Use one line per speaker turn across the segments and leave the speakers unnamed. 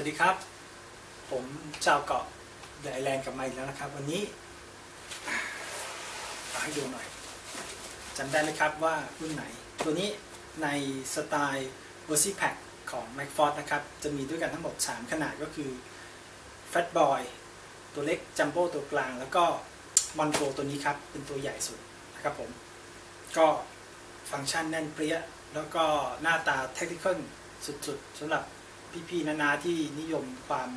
วัสดีครับ ผมชาวเกาะไดแลนด์กลับมาอีกแล้วนะครับ วันนี้มาให้ดูหน่อยจำได้ไหมครับว่ารุ่นไหน ตัวนี้ในสไตล์ v e r s i p a c ของ m a c f o r d นะครับ จะมีด้วยกันทั้งหมด 3 ขนาดก็คือ Fat Boy ตัวเล็ก Jumbo ตัวกลาง แล้วก็ Mongo ตัวนี้ครับ เป็นตัวใหญ่สุดนะครับผม ก็ฟังก์ชันแน่นเปรี้ย แล้วก็หน้าตาเทคนิคสุดๆสำหรับ พี่ๆนานาที่นิยมความ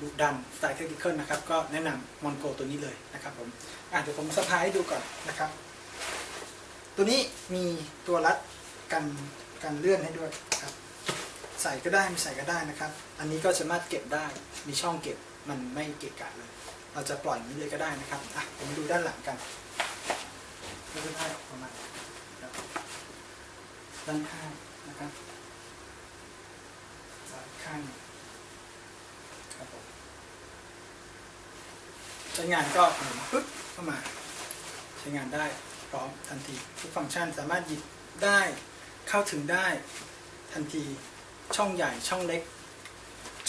ดุดันสไตล์เทคนิคนะครับก็แนะนำมอนโกตัวนี้เลยนะครับผมอะเดี๋ยวผมสะพายให้ดูก่อนนะครับ ตัวนี้มีตัวรัดกันกันเลื่อนให้ด้วยครับใส่ก็ได้ไม่ใส่ก็ได้นะครับ อันนี้ก็สามารถเก็บได้มีช่องเก็บมันไม่เกะกะเลย เราจะปล่อยอย่างนี้เลยก็ได้นะครับอะผมดูด้านหลังกันก็จะได้ออกประมาณด้านข้างนะครับ ข้างครับผมใช้งานก็หมุนปึ๊บเข้ามา ใช้งานได้พร้อมทันที ทุกฟังก์ชันสามารถหยิบได้เข้าถึงได้ทันทีช่องใหญ่ช่องเล็ก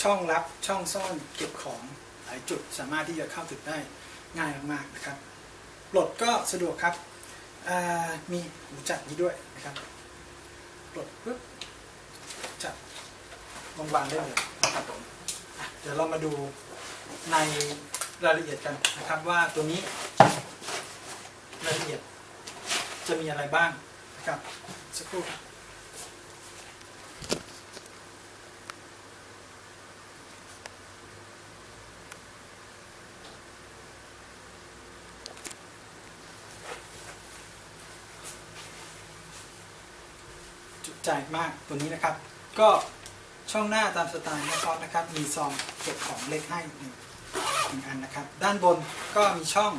ช่องลับช่องซ่อนเก็บของหลายจุดสามารถที่จะเข้าถึงได้ง่ายมากๆนะครับปลดก็สะดวกครับมีหูจับนี้ด้วยนะครับปลดปุ๊บ ลงบางได้เลยนะครับผมเดี๋ยวเรามาดูในรายละเอียดกันนะครับว่าตัวนี้รายละเอียดจะมีอะไรบ้างนะครับสักครู่จุใจมากตัวนี้นะครับ ก็ ช่องหน้าตามสไตล์นะครับนะครับ มีซองเก็บของเล็กให้หนึ่งหนึ่งอันนะครับ ด้านบนก็มีช่อง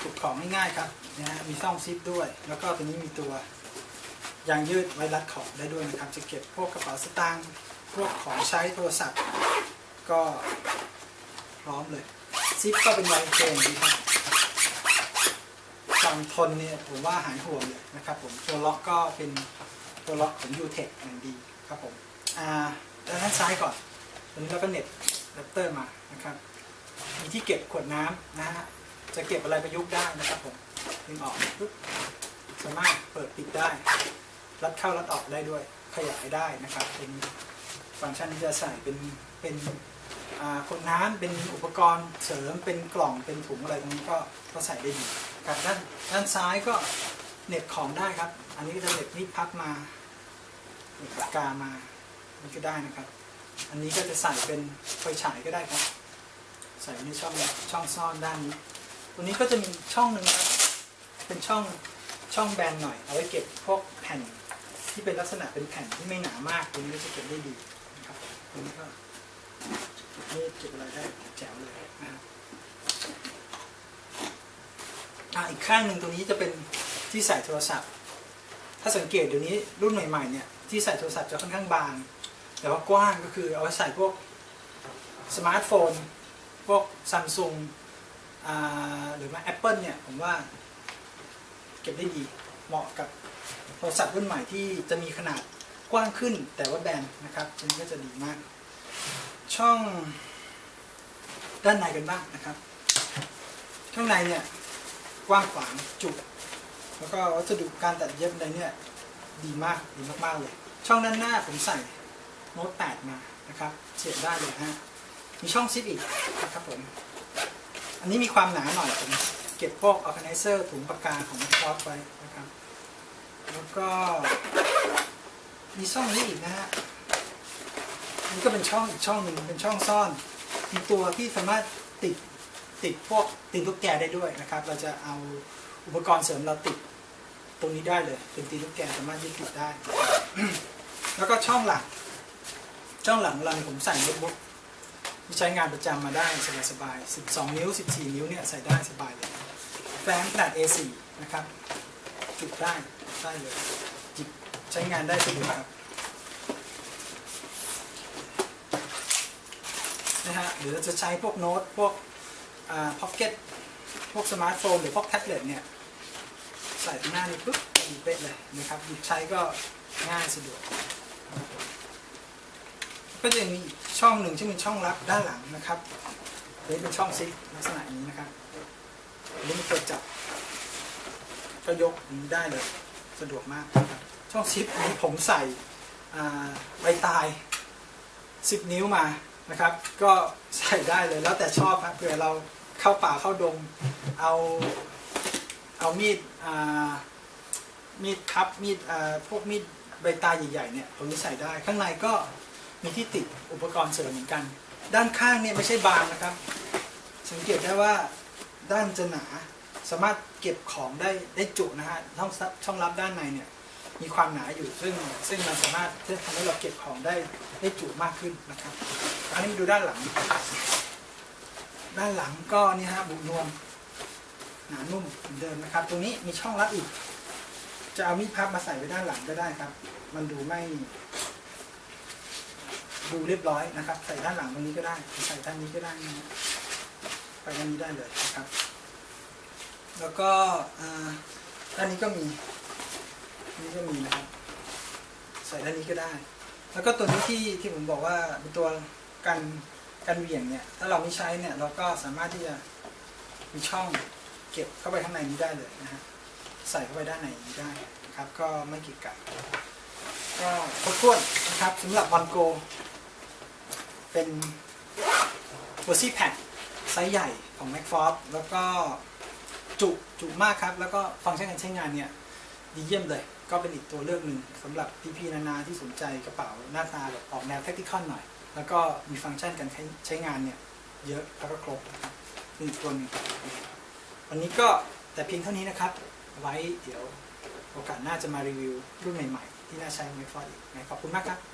เก็บของง่ายๆครับนะฮะมีช่องซิปด้วย แล้วก็ตัวนี้มีตัวยางยืดไว้รัดของได้ด้วยนะครับ จะเก็บพวกกระเป๋าสตางค์พวกของใช้โทรศัพท์ ก็พร้อมเลย ซิปก็เป็นยางเกงดีครับความทนเนี่ยผมว่าหายห่วงเลยนะครับผมตัวล็อกก็เป็นตัวล็อกของ u t e c h อย่างดีครับผม อ่าด้านซ้ายก่อนตัวนี้เราก็เน็บแรปเตอร์มานะครับมีที่เก็บขวดน้ำนะฮะจะเก็บอะไรประยุกต์ได้นะครับผมดึงออกปุ๊บสามารถเปิดปิดได้ รัดเข้ารัดออกได้ด้วยขยายได้นะครับ เป็นฟังก์ชันที่จะใส่เป็นเป็นอ่าคนน้ำเป็นอุปกรณ์เสริมเป็นกล่องเป็นถุงอะไรตรงนี้ก็ก็ใส่ได้ดีครับด้านด้านซ้ายก็เน็บของได้ครับ อันนี้ก็จะเน็บนี่พับมาเน็บปากกามา นี่ก็ได้นะครับ อันนี้ก็จะใส่เป็นไฟฉายก็ได้ครับ ใส่ในช่องช่องซ่อนด้านนี้ตัวนี้ก็จะมีช่องหนึ่งครับเป็นช่องช่องแบนหน่อย เอาไว้เก็บพวกแผ่นที่เป็นลักษณะเป็นแผ่นที่ไม่หนามากตัวนี้จะเก็บได้ดีนะครับตัวนี้ก็นี่เก็บอะไรได้แจ๋วเลยนะครับอะอีกข้างหนึ่งตัวนี้จะเป็นที่ใส่โทรศัพท์ ถ้าสังเกตเดี๋ยวนี้รุ่นใหม่ๆเนี่ยที่ใส่โทรศัพท์จะค่อนข้างบาง แต่ว่ากว้างก็คือเอาไว้ใส่พวกสมาร์ทโฟน พวกซัมซุงหรือว่า Apple เนี่ย ผมว่าเก็บได้ดี เหมาะกับโทรศัพท์รุ่นใหม่ที่จะมีขนาดกว้างขึ้นแต่ว่าแบนนะครับตัวนี้ก็จะดีมาก ช่องด้านในกันบ้างนะครับ ข้างในเนี่ยกว้างขวางจุกแล้วก็วัสดุการตัดเย็บอะไรเนี่ยดีมากดีมากๆเลย ช่องด้านหน้าผมใส่ โน้ต8มานะครับเสียบได้เลยฮะมีช่องซิปอีกนะครับผม อันนี้มีความหนาหน่อยผมเก็บพวก organizer ถุงปากกาของคอร์สไว้นะครับ แล้วก็ มีช่องนี้อีกนะฮะนี่ก็เป็นช่องอีกช่องหนึ่งเป็นช่องซ่อนมีตัวที่สามารถติดติดพวกติดลูกแกได้ด้วยนะครับ เราจะเอาอุปกรณ์เสริมเราติดตรงนี้ได้เลย เป็นตีลูกแกสามารถยึดติดได้ แล้วก็ช่องหลัง ช่องหลังเราเนี่ยผมใส่โน้ตบุ๊กที่ใช้งานประจำมาได้สบายๆ12 นิ้ว 14 นิ้วเนี่ยใส่ได้สบายเลยแฟ้มขนาด A4 นะครับจุดได้ได้เลยหยิบใช้งานได้สะดวกครับนะฮะหรือจะใช้พวกโน้ตพวกอ่าพ็อกเก็ตพวกสมาร์ทโฟนหรือพวกแท็บเล็ตเนี่ยใส่ตรงหน้านี้ปุ๊บดีเป๊ะเลยนะครับหยิบใช้ก็ง่ายสะดวก ก็จะมีช่องหนึ่งที่เป็นช่องลับด้านหลังนะครับนี้เป็นช่องซิปลักษณะนี้นะครับนี้มีตัวจับก็ยกนี้ได้เลยสะดวกมากนะครับช่องซิปนี้ผมใส่ใบตาย 10 นิ้วมานะครับ ก็ใส่ได้เลยแล้วแต่ชอบครับเผื่อเราเข้าป่าเข้าดงเอาเอามีดมีดคับมีดพวกมีดใบตายใหญ่ๆเนี่ยตรงนี้ใส่ได้ข้างในก็ มีที่ติดอุปกรณ์เสริมเหมือนกัน ด้านข้างเนี่ยไม่ใช่บางนะครับ สังเกตได้ว่าด้านจะหนาสามารถเก็บของได้ได้จุนะฮะช่องช่องรับด้านในเนี่ยมีความหนาอยู่ซึ่งซึ่งมันสามารถที่ทำให้เราเก็บของได้ได้จุมากขึ้นนะครับอันนี้มาดูด้านหลัง ด้านหลังก็นี่ฮะบุนวลหนานุ่มเหมือนเดิมนะครับ ตรงนี้มีช่องรับอีก จะเอามีดพับมาใส่ไว้ด้านหลังก็ได้ครับ มันดูไม่ ดูเรียบร้อยนะครับ ใส่ด้านหลังตรงนี้ก็ได้ ใส่ด้านนี้ก็ได้นะไปด้านนี้ได้เลยนะครับ แล้วก็อ่าด้านนี้ก็มีนี่ก็มีนะครับ ใส่ด้านนี้ก็ได้ แล้วก็ตัวนี้ที่ที่ผมบอกว่าเป็นตัวกันกันเหวี่ยงเนี่ย ถ้าเราไม่ใช้เนี่ย เราก็สามารถที่จะมีช่องเก็บเข้าไปข้างในนี้ได้เลยนะฮะใส่เข้าไปด้านในนี้ได้นะครับ ก็ไม่เกิดกัดก็ครบถ้วนนะครับสำหรับวันโก เป็นเวอร์ซี่แพดไซส์ใหญ่ของ m a c f o r แล้วก็จุจุมากครับ แล้วก็ฟังก์ชันการใช้งานเนี่ย ดีเยี่ยมเลย ก็เป็นอีกตัวเลือกหนึ่งสำหรับพี่ๆนานาที่สนใจกระเป๋าหน้าตาแบบออกแนว t ท c t i c a l หน่อย แล้วก็มีฟังก์ชันการใช้งานเนี่ย เยอะแล้วก็ครบนะครับนี่อีกตัวหนึ่งวันนี้ก็แต่เพียงเท่านี้นะครับ ไว้เดี๋ยวโอกาสหน้าจะมารีวิวรุ่นใหม่ๆ ที่น่าใช้ m a c f o r อีกนะขอบคุณมากครับ